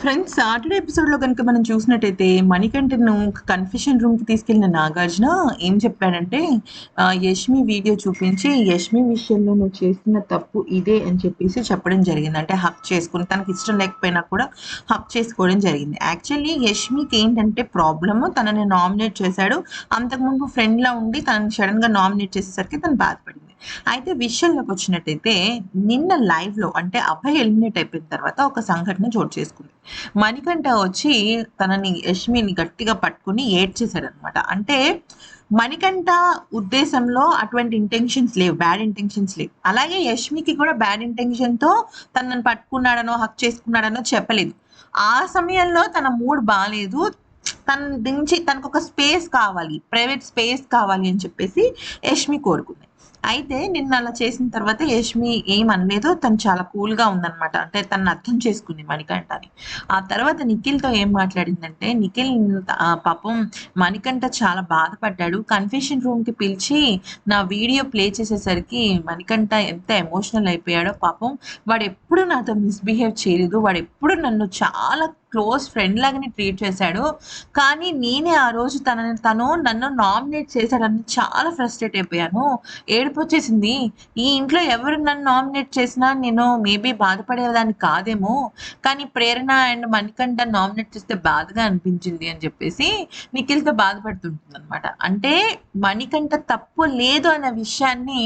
Friends Saturday ఎపిసోడ్లో కనుక మనం చూసినట్టయితే మణికంఠను కన్ఫెషన్ రూమ్కి తీసుకెళ్ళిన నాగార్జున ఏం చెప్పాడంటే యష్మి వీడియో చూపించి యష్మి విషయంలో నువ్వు చేసిన తప్పు ఇదే అని చెప్పేసి చెప్పడం జరిగింది. అంటే హక్ చేసుకుని తనకి ఇష్టం లేకపోయినా కూడా హక్ చేసుకోవడం జరిగింది. యాక్చువల్లీ యష్మికి ఏంటంటే ప్రాబ్లమ్ తనని నామినేట్ చేశాడు. అంతకుముందు ఫ్రెండ్లా ఉండి తనని సడన్గా నామినేట్ చేసేసరికి తను బాధపడింది. అయితే విషయంలోకి వచ్చినట్టయితే నిన్న లైవ్లో అంటే అభయ్ ఎలిమినేట్ అయిపోయిన తర్వాత ఒక సంఘటన చోటు చేసుకుంది. మణికంఠ వచ్చి తనని యష్మిని గట్టిగా పట్టుకుని ఏడ్చేశాడు అనమాట అంటే మణికంఠ ఉద్దేశంలో అటువంటి ఇంటెన్షన్స్ లేవు బ్యాడ్ ఇంటెన్షన్స్ లేవు. అలాగే యష్మికి కూడా బ్యాడ్ ఇంటెన్షన్తో తనని పట్టుకున్నాడనో హక్ చేసుకున్నాడనో చెప్పలేదు. ఆ సమయంలో తన మూడ్ బాగాలేదు తన నుంచి తనకు ఒక స్పేస్ కావాలి ప్రైవేట్ స్పేస్ కావాలి అని చెప్పేసి యష్మి కోరుకుంది. అయితే నిన్న అలా చేసిన తర్వాత యష్మి ఏం అనలేదు తను చాలా కూల్గా ఉందన్నమాట. అంటే తను అర్థం చేసుకుంది మణికంఠ అని ఆ తర్వాత నిఖిల్తో ఏం మాట్లాడిందంటే నిఖిల్ పాపం మణికంఠ చాలా బాధపడ్డాడు. కన్ఫెషన్ రూమ్కి పిలిచి నా వీడియో ప్లే చేసేసరికి మణికంఠ ఎంత ఎమోషనల్ అయిపోయాడో పాపం. వాడు ఎప్పుడు నాతో మిస్బిహేవ్ చేయలేదు. వాడు ఎప్పుడు నన్ను చాలా క్లోజ్ ఫ్రెండ్ లాగానే ట్రీట్ చేశాడు. కానీ నేనే ఆ రోజు తనని తను నన్ను నామినేట్ చేశాడని చాలా ఫ్రస్ట్రేట్ అయిపోయాను. ఏడు ఏడుపు వచ్చేసింది ఈ ఇంట్లో ఎవరు నన్ను నామినేట్ చేసినా నేను మేబీ బాధపడేదాన్ని కాదేమో. కానీ ప్రేరణ అండ్ మణికంఠ నామినేట్ చేస్తే బాధగా అనిపించింది అని చెప్పేసి నిఖిల్తో బాధపడుతుంటుంది అనమాట అంటే మణికంఠ తప్పు లేదు అన్న విషయాన్ని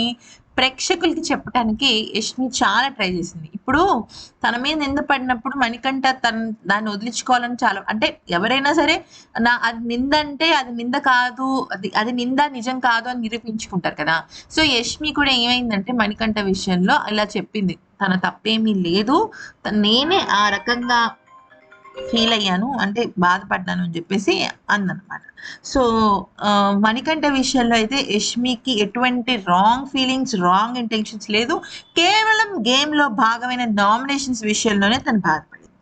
ప్రేక్షకులకి చెప్పడానికి యష్మి చాలా ట్రై చేసింది. ఇప్పుడు తన మీద నింద పడినప్పుడు మణికంఠ తన దాన్ని వదిలించుకోవాలని చాలా అంటే ఎవరైనా సరే నా అది నింద అంటే అది నింద కాదు అది అది నింద నిజం కాదు అని నిరూపించుకుంటారు కదా. సో యష్మి కూడా ఏమైందంటే మణికంఠ విషయంలో ఇలా చెప్పింది. తన తప్పేమీ లేదు. త- నేనే ఆ రకంగా ఫీల్ అయ్యాను. అంటే బాధపడ్డాను అని చెప్పేసి అందనమాట సో మణికంఠ విషయంలో అయితే యష్మికి ఎటువంటి రాంగ్ ఫీలింగ్స్ రాంగ్ ఇంటెన్షన్స్ లేదు. కేవలం గేమ్లో భాగమైన నామినేషన్స్ విషయంలోనే తను బాధ